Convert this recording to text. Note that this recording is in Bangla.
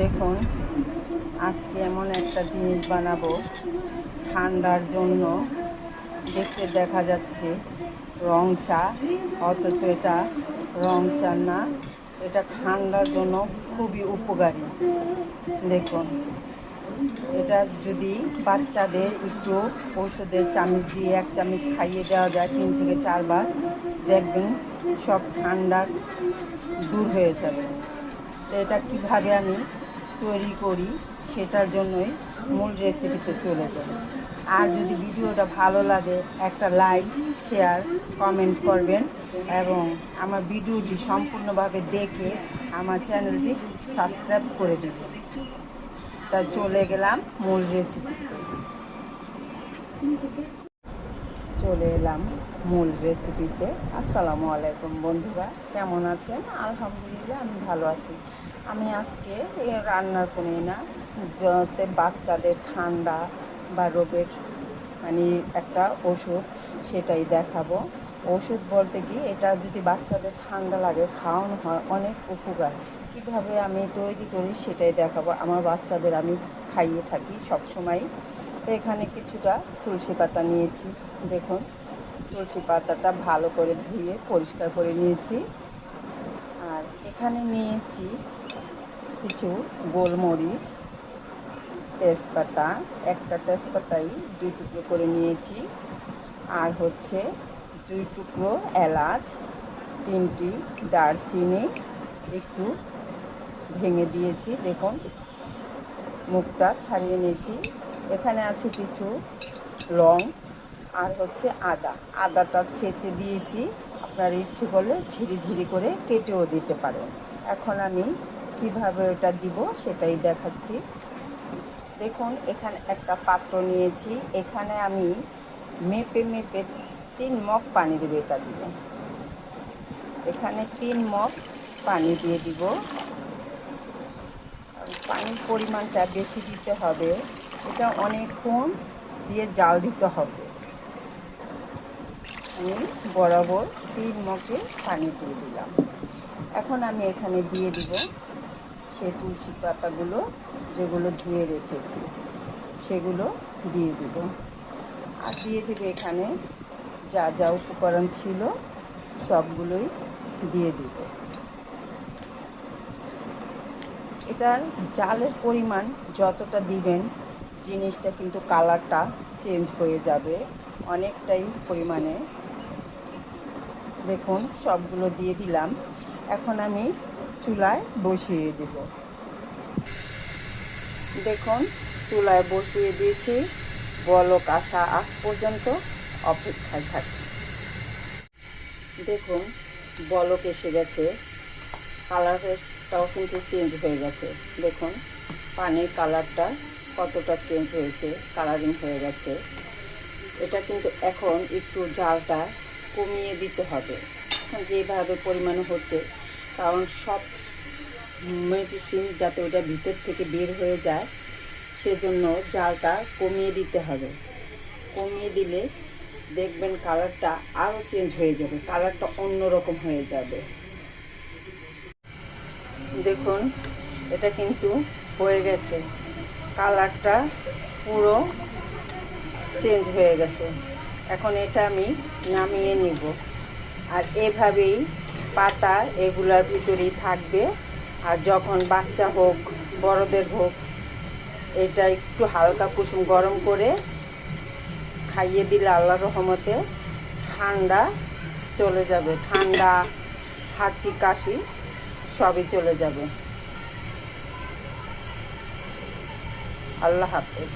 দেখুন, আজকে এমন একটা জিনিস বানাবো ঠান্ডার জন্য। দেখতে দেখা যাচ্ছে রং চা, অথচ এটা রং চা না, এটা ঠান্ডার জন্য খুবই উপকারী। দেখুন, এটা যদি বাচ্চাদের একটু ওষুধের চামচ দিয়ে এক চামচ খাইয়ে দেওয়া যায়, তিন থেকে চারবার, দেখবেন সব ঠান্ডা দূর হয়ে যাবে। এটা কীভাবে আমি তৈরি করি সেটার জন্যই মূল রেসিপিতে চলে যাই। আর যদি ভিডিওটা ভালো লাগে, একটা লাইক শেয়ার কমেন্ট করবেন এবং আমার ভিডিওটি সম্পূর্ণভাবে দেখে আমার চ্যানেলটি সাবস্ক্রাইব করে দেবেন। তা চলে গেলাম মূল রেসিপিতে চলে এলাম মূল রেসিপিতে আসসালামু আলাইকুম বন্ধুরা, কেমন আছেন? আলহামদুলিল্লাহ, আমি ভালো আছি। আমি আজকে রান্নার করি না, যাতে বাচ্চাদের ঠান্ডা বা রোগের মানে একটা ওষুধ সেটাই দেখাবো। ওষুধ বলতে কি, এটা যদি বাচ্চাদের ঠান্ডা লাগে, খাওয়ানো হয়, অনেক উপকার। কীভাবে আমি তৈরি করি সেটাই দেখাবো। আমার বাচ্চাদের আমি খাইয়ে থাকি সবসময়। এখানে কিছুটা তুলসী পাতা নিয়েছি দেখুন, তুলসী পাতাটা ভালো করে ধুয়ে পরিষ্কার করে নিয়েছি। আর এখানে নিয়েছি কিছু গোলমরিচ, তেজপাতা, একটা তেজপাতাই দুই টুকরো করে নিয়েছি। আর হচ্ছে দুই টুকরো এলাচ, তিনটি দারচিনি একটু ভেঙে দিয়েছি। দেখুন, মুখটা ছাড়িয়ে নিয়েছি। এখানে আছে কিছু লং আর হচ্ছে আদা। আদাটা ছেঁচে দিয়েছি। আপনার ইচ্ছে করলে ঝিরি ঝিরি করে কেটেও দিতে পারেন। এখন আমি কীভাবে ওটা দিব সেটাই দেখাচ্ছি। দেখুন, এখানে একটা পাত্র নিয়েছি। এখানে আমি মেপে মেপে তিন মগ পানি দেবো এটা দিব এখানে তিন মগ পানি দিয়ে দিব। পানির পরিমাণটা বেশি দিতে হবে। এটা অনেকক্ষণ দিয়ে জাল দিতে হবে। আমি বরাবর তিন মগে পানি দিয়ে দিলাম। এখন আমি এখানে দিয়ে দিব সেই তুলসী পাতাগুলো যেগুলো ধুয়ে রেখেছি, সেগুলো দিয়ে দিব। আর দিয়ে দেবে এখানে যা যা উপকরণ ছিল, সবগুলোই দিয়ে দিব। এটার জালের পরিমাণ যতটা দিবেন, জিনিসটা কিন্তু কালারটা চেঞ্জ হয়ে যাবে, অনেকটাই পরিমাণে দেখুন, সবগুলো দিয়ে দিলাম। এখন আমি চুলায় বসিয়ে দেব। দেখুন, চুলায় বসিয়ে দিয়েছি। বলক আসা আগ পর্যন্ত অপেক্ষায় থাকি। দেখুন, বলক এসে গেছে। কালারটাও কিন্তু চেঞ্জ হয়ে গেছে। দেখুন, পানির কালারটা কতটা চেঞ্জ হয়েছে, কালারিং হয়ে গেছে। এটা কিন্তু এখন একটু জালটা কমিয়ে দিতে হবে, যেভাবে পরিমাণ হচ্ছে। কারণ সব মেডিসিন যাতে ওটা ভিতর থেকে বের হয়ে যায়, সেজন্য জালটা কমিয়ে দিতে হবে। কমিয়ে দিলে দেখবেন কালারটা আরও চেঞ্জ হয়ে যাবে, কালারটা অন্যরকম হয়ে যাবে। দেখুন, এটা কিন্তু হয়ে গেছে। কালারটা পুরো চেঞ্জ হয়ে গেছে। এখন এটা আমি নামিয়ে নিব। আর এভাবেই পাতা এগুলার ভিতরেই থাকবে। আর যখন বাচ্চা হোক, বড়দের হোক, এটা একটু হালকা কুসুম গরম করে খাইয়ে দিলে আল্লাহ রহমতে ঠান্ডা চলে যাবে। ঠান্ডা, হাঁচি, কাশি সবই চলে যাবে। আল্লাহ হাফেজ।